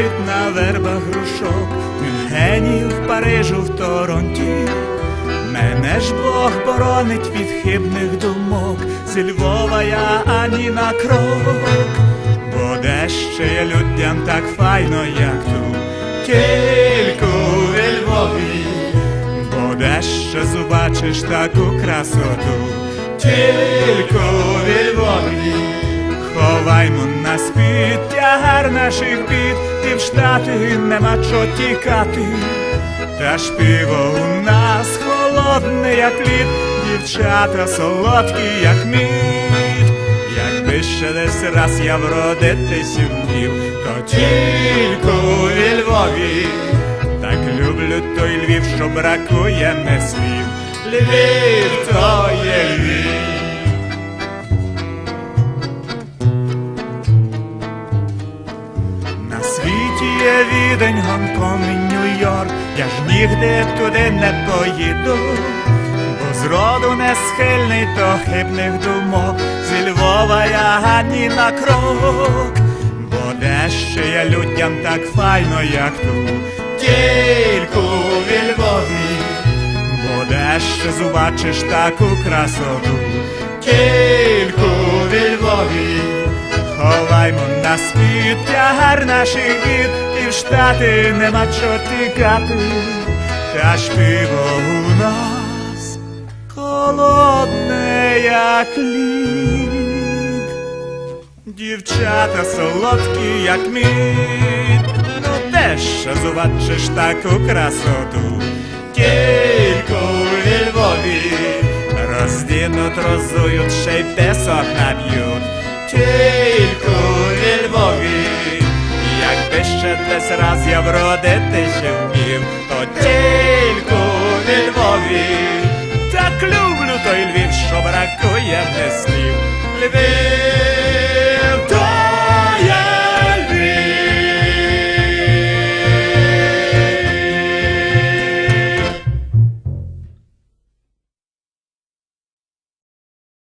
співають на вербах грушок, Мюнхені в Парижу, в Торонті. Мене ж Бог боронить від хибних думок, зі Львова я ані на крок, бо де ще є людям так файно, як тут, тільки у Львові, бо де ще зубачиш таку красоту, тільки у Львові. Ховаймо на спід тягар наших бід, в штати нема чого тікати. Та ж пиво у нас холодне, як лід, дівчата солодкі, як мід. Якби ще десь раз я вродитись вмів, то тільки у Львові. Так люблю той Львів, що бракує не слів. Львів то є Львів. Є відень, Гонконг і Нью-Йорк, я ж нігде туди не поїду, бо зроду не схильний до хибних думок, зі Львова я ані на крок, бо де ще є людям так файно, як тут, тільки у Львові, бо де ще зубачиш таку красоту, тільки у Львові. На світ тягар наших бід, і в штати нема чого тікати, та ж пиво у нас холодне, як лід. Дівчата солодкі, як мід, ну де ще зубачиш таку красоту, тільки у Львові роздінуть, розують, ще й песок наб'ють, ще десь раз я вродитись вмів, то тільки у Львові, так люблю той Львів, що бракує не слів. Львів,